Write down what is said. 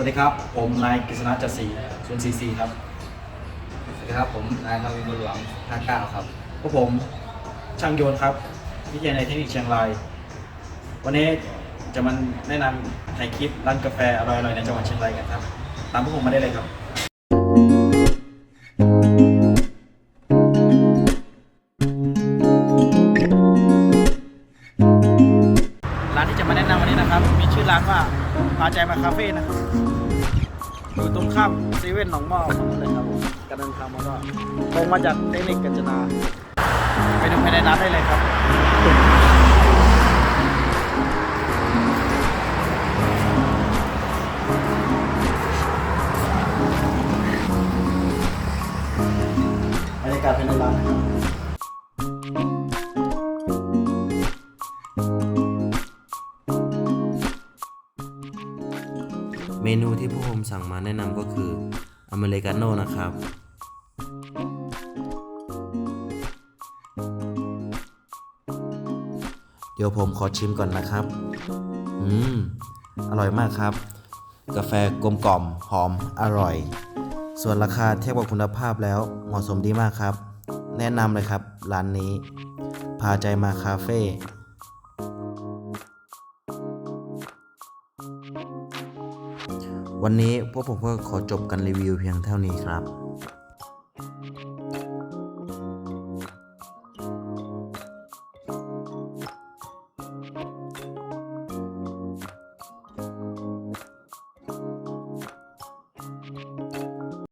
สวัสดีครับ ผมนายกฤษณะจัตศรีศูนย์ซีซีครับ สวัสดีครับ ผมนายทวีบุญหลวง59ครับพวกผมช่างโยนครับ วิทยาลัยเทคนิคเชียงราย วันนี้จะมาแนะนำถ่ายคลิปร้านกาแฟอร่อยๆในจังหวัดเชียงรายกันครับ ตามพวกผมมาได้เลยครับ ร้านที่จะมาแนะนำวันนี้นะครับ มีชื่อร้านว่าพาใจมาคาเฟ่นะครับอยู่ตรงข้ามเซเว่นหนองหม้อฝั่งนู้นเลยครับผมการเดินทางมาก็ตรงมาจากเทคนิคกัญจนาไปดูภายในร้านได้เลยครับบรรยากาศภายในร้านนะครับ มนูที่พวกผมสั่งมาแนะนำก็คืออเมริกาโน่นะครับเดี๋ยวผมขอชิมก่อนนะครับ อืม อร่อยมากครับ กาแฟกลมกล่อม หอม อร่อย ส่วนราคาเทียบกับคุณภาพแล้วเหมาะสมดีมากครับ แนะนำเลยครับ ร้านนี้ พาใจมาคาเฟ่ วันนี้พวกผมก็ขอจบกันรีวิวเพียงเท่านี้ครับ